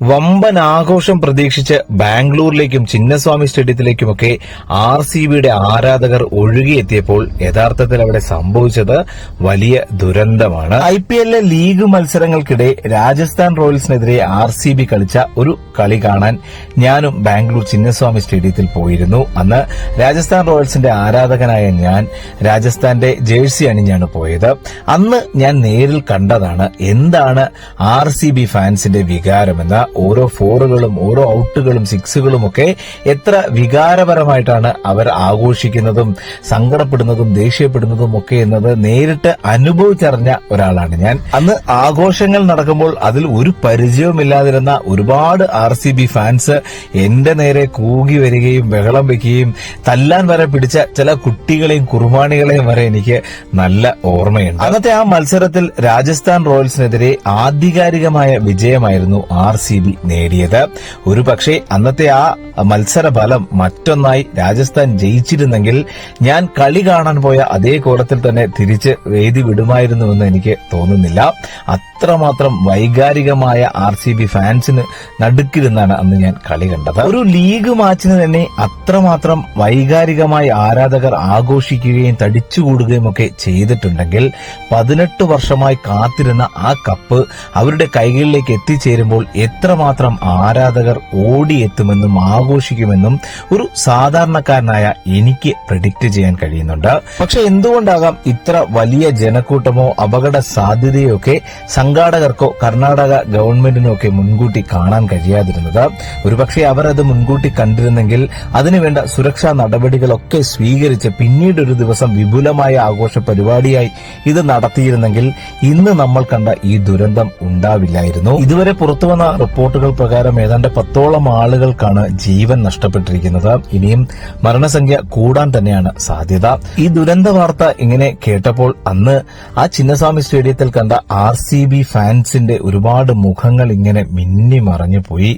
വമ്പൻ ആഘോഷം പ്രതീക്ഷിച്ച് ബാംഗ്ലൂരിലേക്കും ചിന്നസ്വാമി സ്റ്റേഡിയത്തിലേക്കുമൊക്കെ ആർ സി ബിയുടെ ആരാധകർ ഒഴുകിയെത്തിയപ്പോൾ യഥാർത്ഥത്തിൽ അവിടെ സംഭവിച്ചത് വലിയ ദുരന്തമാണ്. ഐ പി എല്ലിലെ ലീഗ് മത്സരങ്ങൾക്കിടെ രാജസ്ഥാൻ റോയൽസിനെതിരെ ആർ സി ബി കളിച്ച ഒരു കളി കാണാൻ ഞാനും ബാംഗ്ലൂർ ചിന്നസ്വാമി സ്റ്റേഡിയത്തിൽ പോയിരുന്നു. അന്ന് രാജസ്ഥാൻ റോയൽസിന്റെ ആരാധകനായ ഞാൻ രാജസ്ഥാന്റെ ജേഴ്സി അണിഞ്ഞാണ് പോയത്. അന്ന് ഞാൻ നേരിൽ കണ്ടതാണ് എന്താണ് ആർ സി ബി ഫാൻസിന്റെ വികാരമെന്ന. ഓരോ ഫോറുകളും ഓരോ ഔട്ടുകളും സിക്സുകളും ഒക്കെ എത്ര വികാരപരമായിട്ടാണ് അവർ ആഘോഷിക്കുന്നതും സങ്കടപ്പെടുന്നതും ദേഷ്യപ്പെടുന്നതും ഒക്കെ എന്നത് നേരിട്ട് അനുഭവിച്ചറിഞ്ഞ ഒരാളാണ് ഞാൻ. അന്ന് ആഘോഷങ്ങൾ നടക്കുമ്പോൾ അതിൽ ഒരു പരിചയവുമില്ലാതിരുന്ന ഒരുപാട് ആർ സി ബി ഫാൻസ് എന്റെ നേരെ കൂകി വരികയും ബഹളം വെക്കുകയും തല്ലാൻ വരെ പിടിച്ച ചില കുട്ടികളെയും കുർബാണികളെയും വരെ എനിക്ക് നല്ല ഓർമ്മയുണ്ട്. അന്നത്തെ ആ മത്സരത്തിൽ രാജസ്ഥാൻ റോയൽസിനെതിരെ ആധികാരികമായ വിജയമായിരുന്നു ആർ സി ബി നേടിയത്. ഒരു പക്ഷേ അന്നത്തെ ആ മത്സര ഫലം മറ്റൊന്നായി രാജസ്ഥാൻ ജയിച്ചിരുന്നെങ്കിൽ ഞാൻ കളി കാണാൻ പോയ അതേ കോലത്തിൽ തന്നെ തിരിച്ച് വേദി വിടുമായിരുന്നുവെന്ന് എനിക്ക് തോന്നുന്നില്ല. അത്രമാത്രം വൈകാരികമായ ആർ സി ബി ഫാൻസിന് നടുക്കിരുന്നാണ് അന്ന് ഞാൻ കളി കണ്ടത്. ഒരു ലീഗ് മാച്ചിന് തന്നെ അത്രമാത്രം വൈകാരികമായി ആരാധകർ ആഘോഷിക്കുകയും തടിച്ചുകൂടുകയും ഒക്കെ ചെയ്തിട്ടുണ്ടെങ്കിൽ പതിനെട്ട് വർഷമായി കാത്തിരുന്ന ആ കപ്പ് അവരുടെ കൈകളിലേക്ക് എത്തിച്ചേരുമ്പോൾ എത്രമാത്രം ആരാധകർ ഓടിയെത്തുമെന്നും ആഘോഷിക്കുമെന്നും ഒരു സാധാരണക്കാരനായ എനിക്ക് പ്രഡിക്റ്റ് ചെയ്യാൻ കഴിയുന്നുണ്ട്. പക്ഷെ എന്തുകൊണ്ടാകാം ഇത്ര വലിയ ജനക്കൂട്ടമോ അപകട സാധ്യതയോ ഒക്കെ സംഘാടകർക്കോ കർണാടക ഗവൺമെന്റിനോ ഒക്കെ മുൻകൂട്ടി കാണാൻ കഴിയാതിരുന്നത്? ഒരുപക്ഷെ അവർ അത് മുൻകൂട്ടി കണ്ടിരുന്നെങ്കിൽ അതിനുവേണ്ട സുരക്ഷാ നടപടികളൊക്കെ സ്വീകരിച്ച് പിന്നീട് ഒരു ദിവസം വിപുലമായ ആഘോഷ പരിപാടിയായി ഇത് നടത്തിയിരുന്നെങ്കിൽ ഇന്ന് നമ്മൾ കണ്ട ഈ ദുരന്തം ഉണ്ടാവില്ലായിരുന്നു. ഇതുവരെ പുറത്തുവന്ന റിപ്പോർട്ടുകൾ പ്രകാരം ഏതാണ്ട് പത്തോളം ആളുകൾക്കാണ് ജീവൻ നഷ്ടപ്പെട്ടിരിക്കുന്നത്. ഇനിയും മരണസംഖ്യ കൂടാൻ തന്നെയാണ് സാധ്യത. ഈ ദുരന്ത വാർത്ത ഇങ്ങനെ കേട്ടപ്പോൾ അന്ന് ആ ചിന്നസ്വാമി സ്റ്റേഡിയത്തിൽ കണ്ട ആർ സി ബി ഫാൻസിന്റെ ഒരുപാട് മുഖങ്ങൾ ഇങ്ങനെ മിന്നി മറഞ്ഞു പോയി.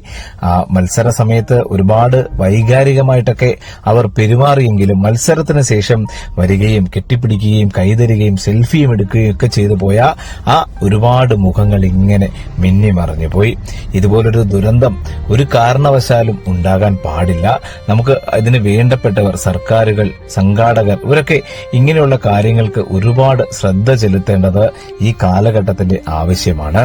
മത്സര സമയത്ത് ഒരുപാട് വൈകാരികമായിട്ടൊക്കെ അവർ പെരുമാറിയെങ്കിലും മത്സരത്തിന് ശേഷം വരികയും കെട്ടിപ്പിടിക്കുകയും കൈതരുകയും സെൽഫിയും എടുക്കുകയും ഒക്കെ ചെയ്തു പോയ ആ ഒരുപാട് മുഖങ്ങൾ ഇങ്ങനെ മിന്നി മറഞ്ഞു പോയി. ഇതുപോലൊരു ദുരന്തം ഒരു കാരണവശാലും ഉണ്ടാകാൻ പാടില്ല. നമുക്ക് ഇതിന് വേണ്ടപ്പെട്ടവർ സർക്കാരുകൾ സംഘാടകർ ഇവരൊക്കെ ഇങ്ങനെയുള്ള കാര്യങ്ങൾക്ക് ഒരുപാട് ശ്രദ്ധ ചെലുത്തേണ്ടത് ഈ കാലഘട്ടത്തിന്റെ ആവശ്യമാണ്.